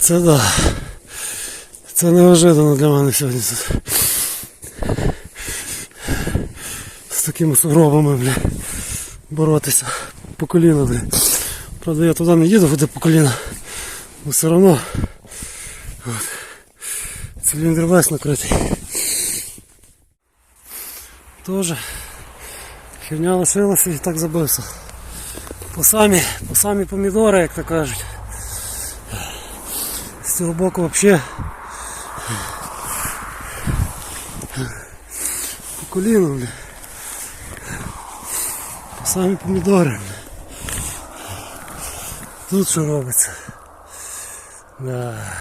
Це да. Це неожиданно для мене сьогодні. З такими сугробами, бля. Боротися по коліна. Правда, я туди не їду, куди по коліна. Но все одно. Циліндр весь накритий. Тоже херня лишилася і так забився. По самі, по самі помідори, як то кажуть. Боку взагалі. По коліну, самі помідори. Тут що робиться? Да.